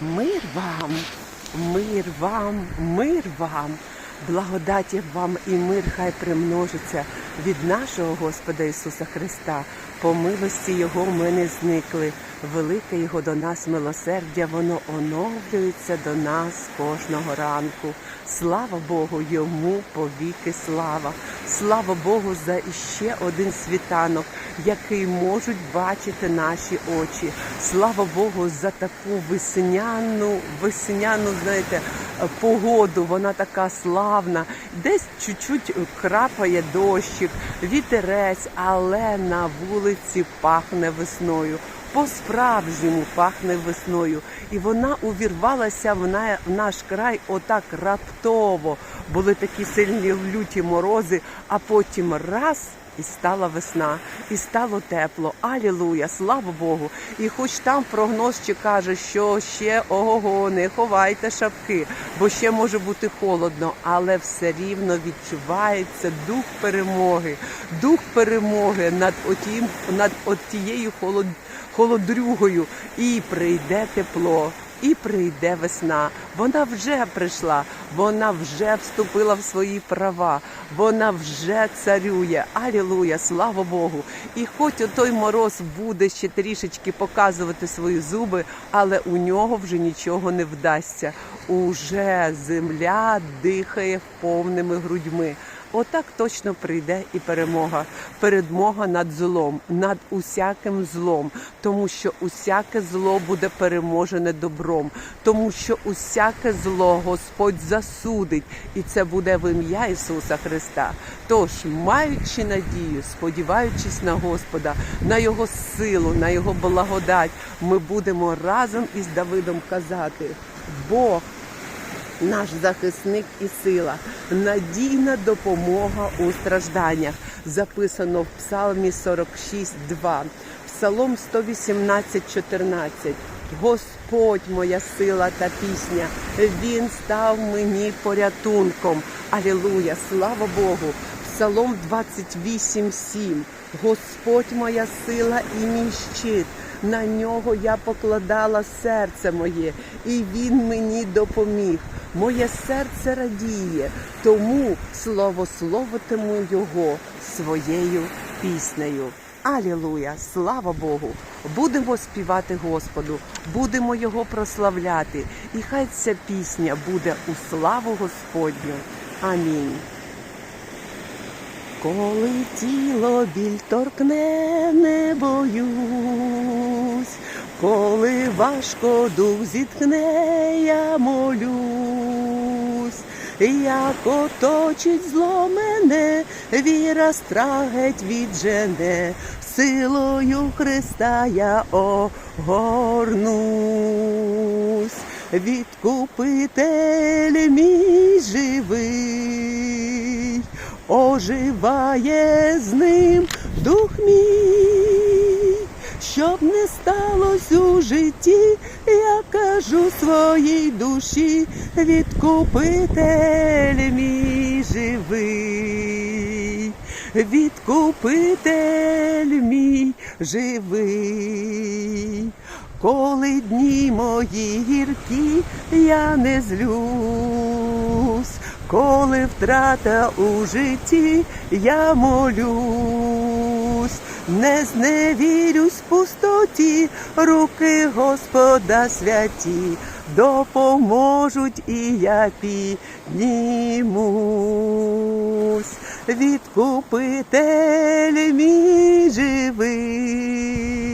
Мир вам, мир вам, мир вам, благодаті вам і мир хай примножиться від нашого Господа Ісуса Христа. По милості Його ми не зникли. Велике Його до нас милосердя, воно оновлюється до нас кожного ранку. Слава Богу, йому повіки слава. Слава Богу за іще один світанок, який можуть бачити наші очі. Слава Богу за таку весняну, весняну, знаєте, погоду. Вона така славна. Десь чуть-чуть крапає дощик, вітерець, але на вулиці пахне весною. По-справжньому пахне весною, і вона увірвалася в на- в наш край отак раптово. Були такі сильні люті морози, а потім раз і стала весна, і стало тепло. Алілуя, слава Богу! І хоч там прогноз ще каже, що ще ого, не ховайте шапки, бо ще може бути холодно, але все рівно відчувається дух перемоги, дух перемоги над отім, над от тією холод, холодрюгою, і прийде тепло. І прийде весна. Вона вже прийшла, вона вже вступила в свої права, вона вже царює. Алілуя, слава Богу! І хоч той мороз буде ще трішечки показувати свої зуби, але у нього вже нічого не вдасться. Уже земля дихає повними грудьми. Отак точно прийде і перемога. Перемога над злом, над усяким злом, тому що усяке зло буде переможене добром, тому що усяке зло Господь засудить, і це буде в ім'я Ісуса Христа. Тож, маючи надію, сподіваючись на Господа, на Його силу, на Його благодать, ми будемо разом із Давидом казати: Бог наш захисник і сила, надійна допомога у стражданнях. Записано в Псалмі 46.2, Псалом 118.14. Господь моя сила та пісня, Він став мені порятунком. Алілуя, слава Богу! Псалом 28.7. Господь моя сила і мій щит. На нього я покладала серце моє, і він мені допоміг. Моє серце радіє, тому словословитиму його своєю піснею. Алілуя! Слава Богу! Будемо співати Господу, будемо його прославляти, і хай ця пісня буде у славу Господню. Амінь. Коли тіло біль торкне, не боюсь, коли важко дух зітхне, я молюсь, як оточить зло мене, віра страх віджене, силою Христа я огорнусь, відкупитель мій живий. Оживає з ним дух мій, щоб не сталося у житті, я кажу своїй душі, відкупитель мій живий, відкупитель мій живий. Коли дні мої гіркі, я не злюсь, коли втрата у житті, я молюсь, не зневірюсь в пустоті, руки Господа святі, допоможуть і я піднімусь, відкупитель мій живий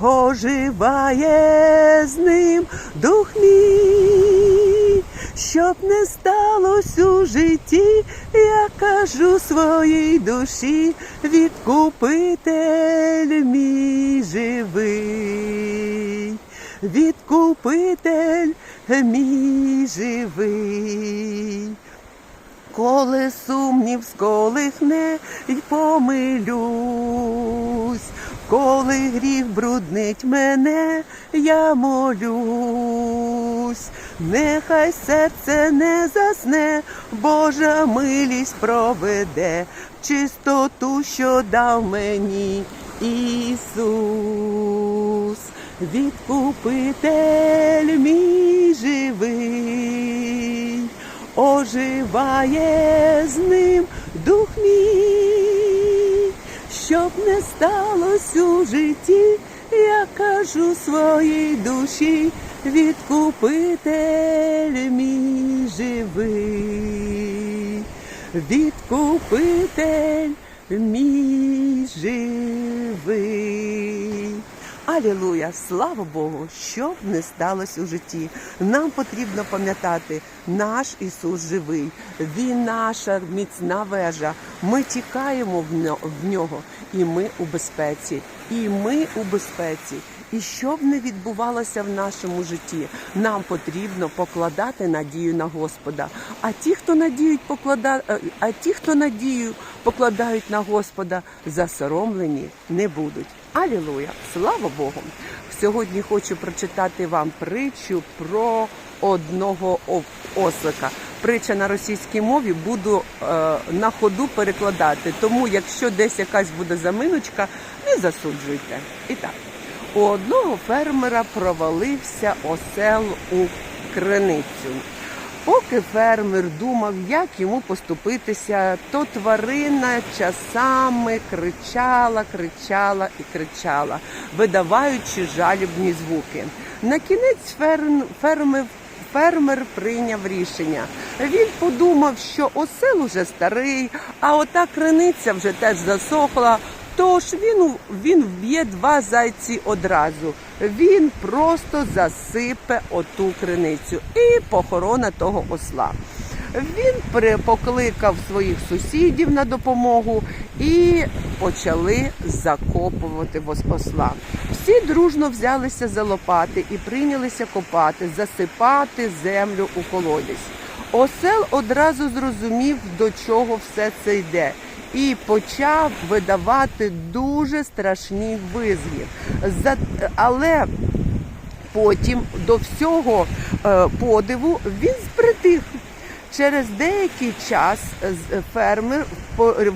оживає з ним дух мій, щоб не сталося у житті, я кажу своїй душі, відкупитель мій живий, відкупитель мій живий. Коли сумнів сколихне й помилюсь, коли гріх бруднить мене, я молюсь, нехай серце не засне, Божа милість проведе чистоту, що дав мені Ісус. відкупитель мій живий, оживає з ним дух мій, щоб не сталося у житті, я кажу своїй душі, відкупитель мій живий, відкупитель мій живий. Алілуя! Слава Богу! Що б не сталося у житті. Нам потрібно пам'ятати, наш Ісус живий, Він наша міцна вежа. Ми тікаємо в нього, і ми у безпеці. І ми у безпеці. І що б не відбувалося в нашому житті, нам потрібно покладати надію на Господа. А ті, хто надіють поклада... е, а ті, хто надію покладають на Господа, засоромлені не будуть. Алілуя! Слава Богу! Сьогодні хочу прочитати вам притчу про одного ослика. Притча на російській мові буду е, на ходу перекладати. Тому, якщо десь якась буде заминочка, не засуджуйте. І так, у одного фермера провалився осел у криницю. Поки фермер думав, як йому поступитися, то тварина часами кричала, кричала і кричала, видаваючи жалібні звуки. На кінець ферм, фермер, фермер прийняв рішення. Він подумав, що осел уже старий, а ота криниця вже теж засохла. Тож він, він вб'є два зайці одразу. Він просто засипе оту криницю і похорона того осла. Він покликав своїх сусідів на допомогу і почали закопувати вос- осла. Всі дружно взялися за лопати і прийнялися копати, засипати землю у колодязь. Осел одразу зрозумів, до чого все це йде, і почав видавати дуже страшні визги. Але потім до всього е, подиву він збритих. Через деякий час е, фермер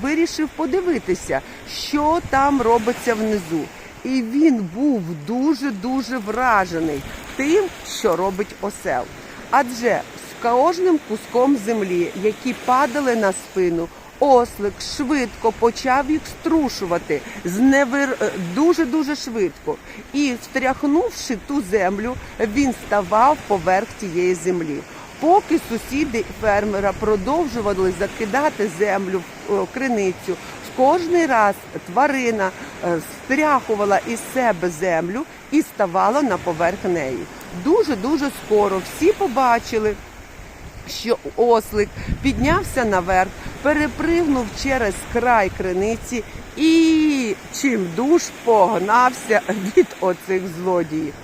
вирішив подивитися, що там робиться внизу. І він був дуже дуже вражений тим, що робить осел. Адже з кожним куском землі, які падали на спину, ослик швидко почав їх струшувати зневир... дуже дуже швидко. І встряхнувши ту землю, він ставав поверх тієї землі. Поки сусіди фермера продовжували закидати землю в е, криницю, кожний раз тварина е, стряхувала із себе землю і ставала на поверх неї. Дуже дуже скоро всі побачили, що ослик піднявся наверх, перепригнув через край криниці і чим душ погнався від оцих злодіїв.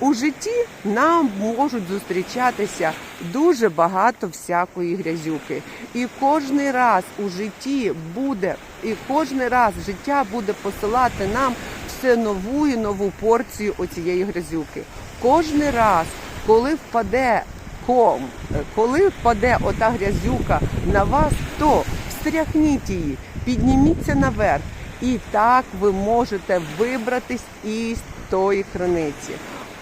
У житті нам можуть зустрічатися дуже багато всякої грязюки. І кожний раз у житті буде, і кожний раз життя буде посилати нам все нову і нову порцію оцієї грязюки. Кожний раз, коли впаде ком, коли впаде ота грязюка на вас, то встряхніть її, підніміться наверх, і так ви можете вибратись із тої криниці.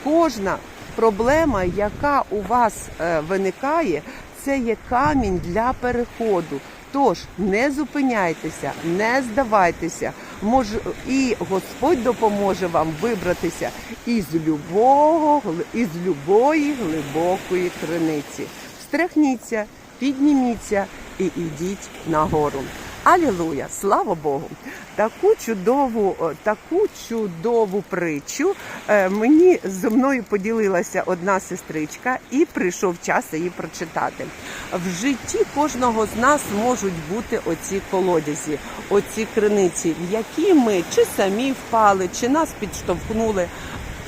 Кожна проблема, яка у вас е, виникає, це є камінь для переходу. Тож не зупиняйтеся, не здавайтеся. Може, і Господь допоможе вам вибратися із любого, із любої глибокої криниці. Встряхніться, підніміться і йдіть нагору. Алілуя! Слава Богу! Таку чудову, таку чудову притчу е, мені зі мною поділилася одна сестричка, і прийшов час її прочитати. В житті кожного з нас можуть бути оці колодязі, оці криниці, в які ми чи самі впали, чи нас підштовхнули.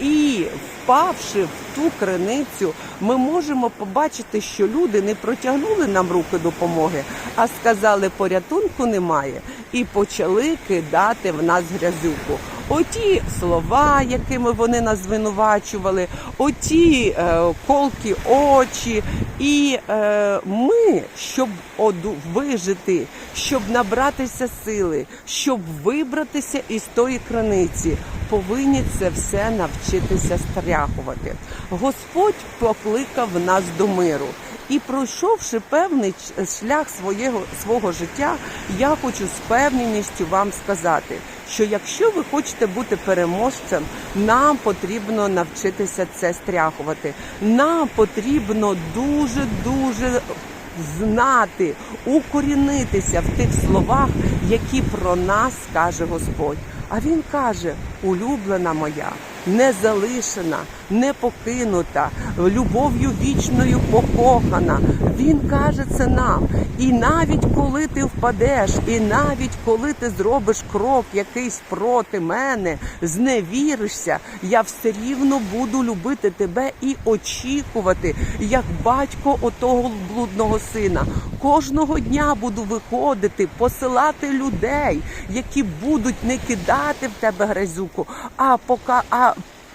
І впавши в ту криницю, ми можемо побачити, що люди не протягнули нам руки допомоги, а сказали, порятунку немає, і почали кидати в нас грязюку. Оті слова, якими вони нас звинувачували, оті е, колкі очі. І е, ми, щоб оду, вижити, щоб набратися сили, щоб вибратися із тої краниці, повинні це все навчитися стряхувати. Господь покликав нас до миру. І пройшовши певний шлях своєго свого життя, я хочу з впевненістю вам сказати, що якщо ви хочете бути переможцем, нам потрібно навчитися це стряхувати. Нам потрібно дуже дуже знати, укорінитися в тих словах, які про нас каже Господь. А він каже: улюблена моя, не залишена, не покинута, любов'ю вічною покохана. Він каже це нам. І навіть коли ти впадеш, і навіть коли ти зробиш крок якийсь проти мене, зневіришся, я все рівно буду любити тебе і очікувати, як батько отого блудного сина. Кожного дня буду виходити, посилати людей, які будуть не кидати в тебе грязюку, а пока а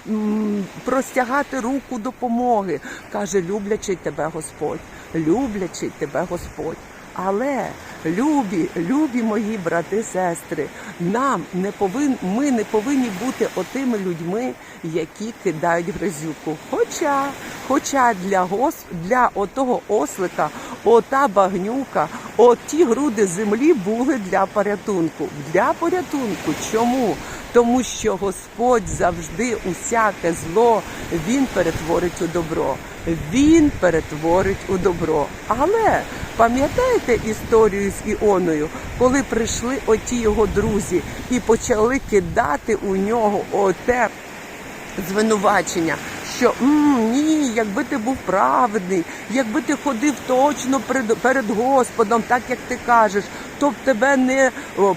м, простягати руку допомоги. Каже, люблячий тебе Господь, люблячий тебе Господь. Але любі, любі мої брати, сестри, нам не повин, ми не повинні бути отими людьми, які кидають грязюку. Хоча, хоча для гос, для отого ослика, ота багнюка, оті груди землі були для порятунку. Для порятунку. Чому? Тому що Господь завжди усяке зло Він перетворить у добро. Він перетворить у добро. Але пам'ятаєте історію з Іоною, коли прийшли оті його друзі і почали кидати у нього оте звинувачення, що «М, ні, якби ти був праведний, якби ти ходив точно перед, перед Господом, так як ти кажеш, то б тебе не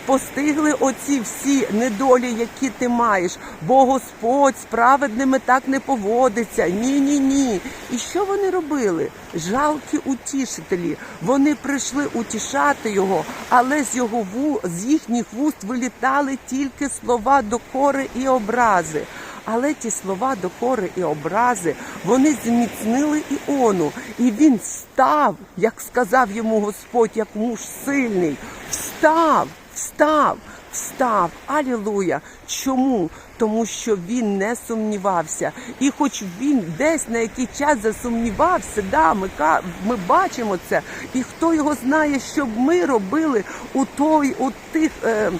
постигли оці всі недолі, які ти маєш, бо Господь з праведними так не поводиться. Ні, ні, ні. І що вони робили? Жалкі утішителі. Вони прийшли утішати його, але з його ву з їхніх вуст вилітали тільки слова докори і образи. Але ті слова докори і образи вони зміцнили Іону, і він став, як сказав йому Господь, як муж сильний. Встав, встав, встав. Алілуя. Чому? Тому що він не сумнівався. І хоч він десь на який час засумнівався, да, ми, ми бачимо це. І хто його знає, що б ми робили у той, у тих е,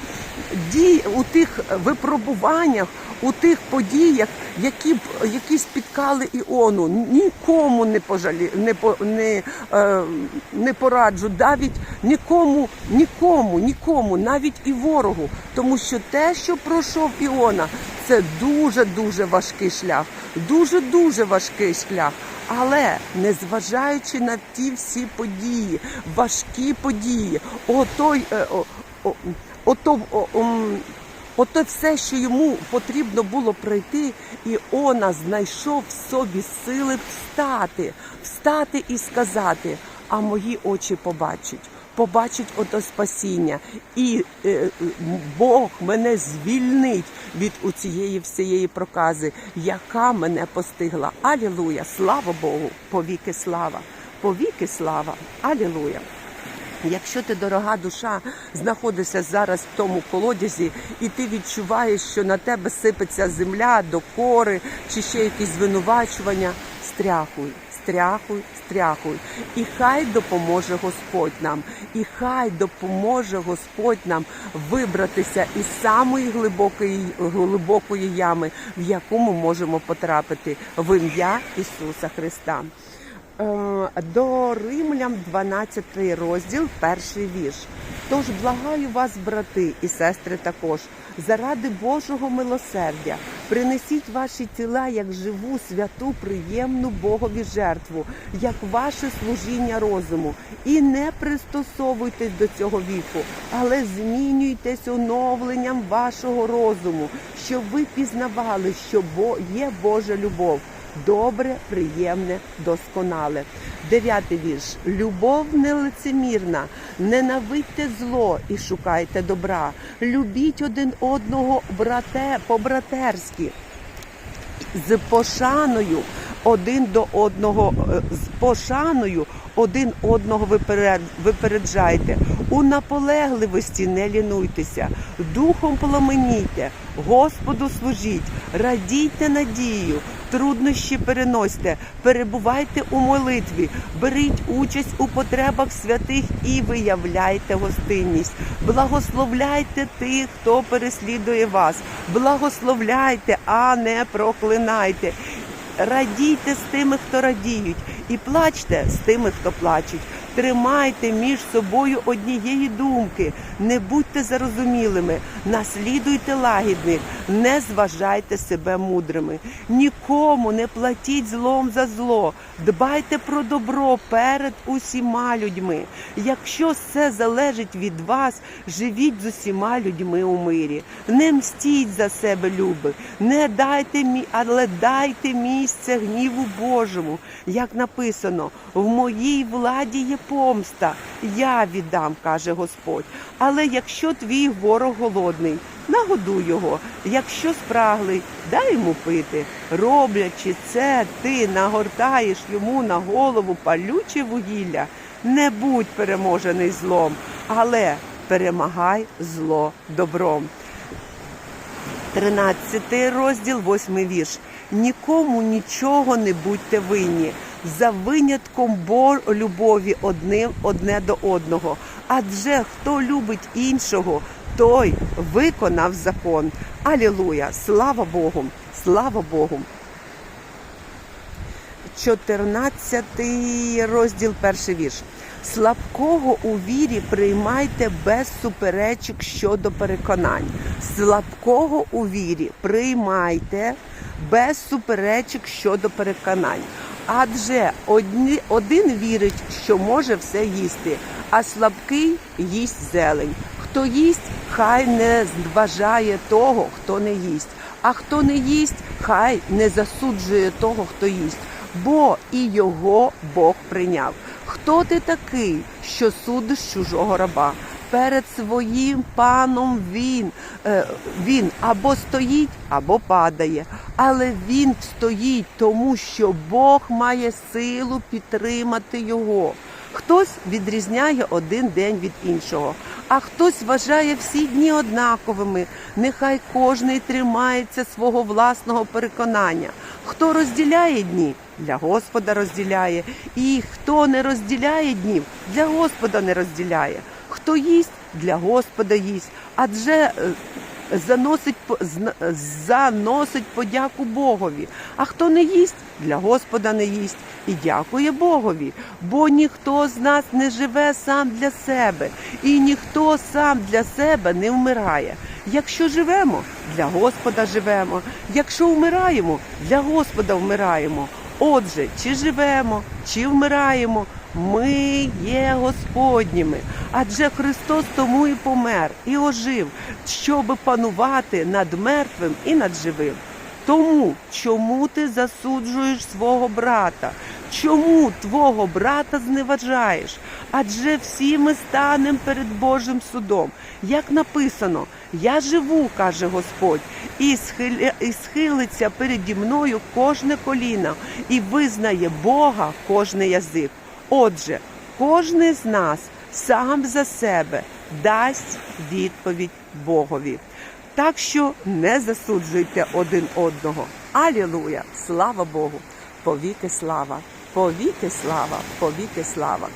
дій, у тих випробуваннях, у тих подіях, які які спіткали Іону. Нікому не пожалі, не, не, е, не пораджу, навіть нікому, нікому, нікому, навіть і ворогу. Тому що те, що пройшов Іона, це дуже дуже важкий шлях, дуже дуже важкий шлях. Але незважаючи на ті всі події, важкі події, отой, е, о, о, ото, о, ом, Ото все, що йому потрібно було пройти, і Она знайшов в собі сили встати, встати і сказати: а мої очі побачать. Побачить ото спасіння, і е, Бог мене звільнить від у цієї всієї прокази, яка мене постигла. Алілуя! Слава Богу! Повіки слава! Повіки слава! Алілуя! Якщо ти, дорога душа, знаходишся зараз в тому колодязі, і ти відчуваєш, що на тебе сипеться земля, докори чи ще якісь звинувачування, стряхуй, стряхуй, стряхуй. І хай допоможе Господь нам, і хай допоможе Господь нам вибратися із самої глибокої, глибокої ями, в яку ми можемо потрапити в ім'я Ісуса Христа. Е, До Римлян 12 розділ, перший вірш. Тож благаю вас, брати і сестри, також, заради Божого милосердя, принесіть ваші тіла як живу, святу, приємну Богові жертву, як ваше служіння розуму, і не пристосовуйтесь до цього віку, але змінюйтесь оновленням вашого розуму, щоб ви пізнавали, що є Божа любов добре, приємне, досконале. Дев'ятий вірш. Любов нелицемірна, ненавидьте зло і шукайте добра. Любіть один одного брате по-братерськи з пошаною один до одного, е, з пошаною один одного випереджайте. У наполегливості не лінуйтеся, духом пламенійте, Господу служіть, радійте надію, труднощі переносьте, перебувайте у молитві, беріть участь у потребах святих і виявляйте гостинність. Благословляйте тих, хто переслідує вас. Благословляйте, а не проклинайте. Радійте з тими, хто радіють, і плачте з тими, хто плачуть. Тримайте між собою однієї думки, не будьте зарозумілими, наслідуйте лагідних, не зважайте себе мудрими. Нікому не платіть злом за зло, дбайте про добро перед усіма людьми. Якщо це залежить від вас, живіть з усіма людьми у мирі. Не мстіть за себе, люби, не дайте мі, але дайте місце гніву Божому, як написано, в моїй владі є помста, я віддам, каже Господь. Але якщо твій ворог голодний, нагодуй його, якщо спраглий, дай йому пити. Роблячи це, ти нагортаєш йому на голову палюче вугілля. Не будь переможений злом, але перемагай зло добром. 13 розділ, 8 вірш. Нікому нічого не будьте винні, за винятком бор любові одним одне до одного. Адже хто любить іншого, той виконав закон. Алілуя! Слава Богу! Слава Богу! 14 розділ, перший вірш. Слабкого у вірі приймайте без суперечок щодо переконань. Слабкого у вірі приймайте без суперечок щодо переконань. Адже одні, один вірить, що може все їсти, а слабкий їсть зелень. Хто їсть, хай не зважає того, хто не їсть. А хто не їсть, хай не засуджує того, хто їсть, бо і його Бог прийняв. Хто ти такий, що судиш чужого раба? Перед своїм паном він, е, він або стоїть, або падає. Але він стоїть, тому що Бог має силу підтримати його. Хтось відрізняє один день від іншого, а хтось вважає всі дні однаковими. Нехай кожний тримається свого власного переконання. Хто розділяє дні, для Господа розділяє, і хто не розділяє днів, для Господа не розділяє. Хто їсть, для Господа їсть. Адже е, заносить заносить подяку Богові. А хто не їсть, для Господа не їсть і дякує Богові. Бо ніхто з нас не живе сам для себе, і ніхто сам для себе не вмирає. Якщо живемо, для Господа живемо. Якщо вмираємо, для Господа вмираємо. Отже, чи живемо, чи вмираємо, ми є Господніми. Адже Христос тому і помер, і ожив, щоб панувати над мертвим і над живим. Тому чому ти засуджуєш свого брата? Чому твого брата зневажаєш? Адже всі ми станемо перед Божим судом. Як написано, я живу, каже Господь, і, схилиться переді мною кожне коліно, і визнає Бога кожний язик. Отже, кожний з нас сам за себе дасть відповідь Богові. Так що не засуджуйте один одного. Алілуя! Слава Богу! Повіки слава! Повіки слава! Повіки слава!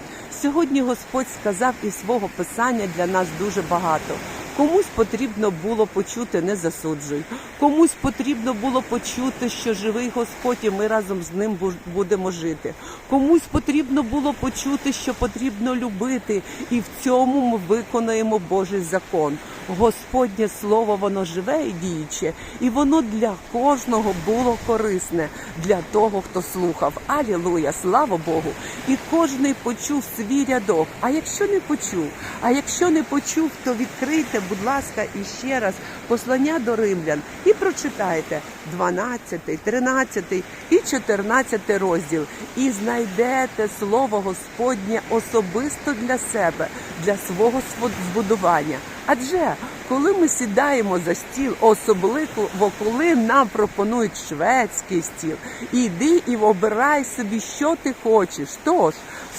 Сьогодні Господь сказав із свого писання для нас дуже багато. Комусь потрібно було почути не засуджуй. Комусь потрібно було почути, що живий Господь, і ми разом з ним будемо жити. Комусь потрібно було почути, що потрібно любити, і в цьому ми виконаємо Божий закон. Господнє слово воно живе і діюче, і воно для кожного було корисне для того, хто слухав. Алілуя, слава Богу! І кожний почув свій рядок. А якщо не почув, а якщо не почув, то відкрийте, будь ласка, іще раз послання до римлян і прочитайте 12, 13 і 14 розділ, і знайдете слово Господнє особисто для себе, для свого сво- збудування. Адже коли ми сідаємо за стіл, особливо коли нам пропонують шведський стіл, іди і обирай собі, що ти хочеш. Тож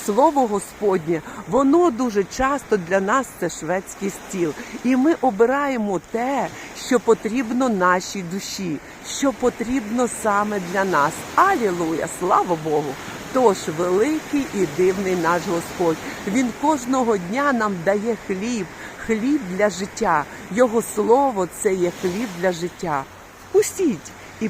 слово Господнє, воно дуже часто для нас це шведський стіл, і ми обираємо те, що потрібно нашій душі, що потрібно саме для нас. Алілуя! Слава Богу! Тож великий і дивний наш Господь. Він кожного дня нам дає хліб, хліб для життя. Його слово це є хліб для життя. Вкусіть і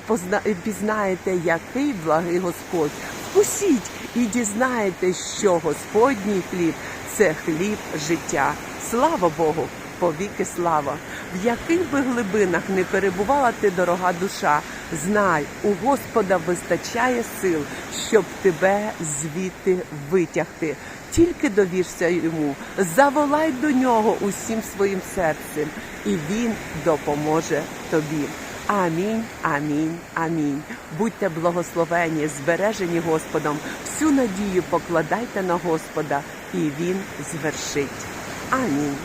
пізнаєте, який благий Господь. Вкусіть і дізнаєте, що Господній хліб це хліб життя. Слава Богу! Повіки слава, в яких би глибинах не перебувала ти, дорога душа, знай, у Господа вистачає сил, щоб тебе звідти витягти. Тільки довірся йому, заволай до нього усім своїм серцем, і він допоможе тобі. Амінь, амінь, амінь. Будьте благословені, збережені Господом. Всю надію покладайте на Господа, і Він звершить. Амінь.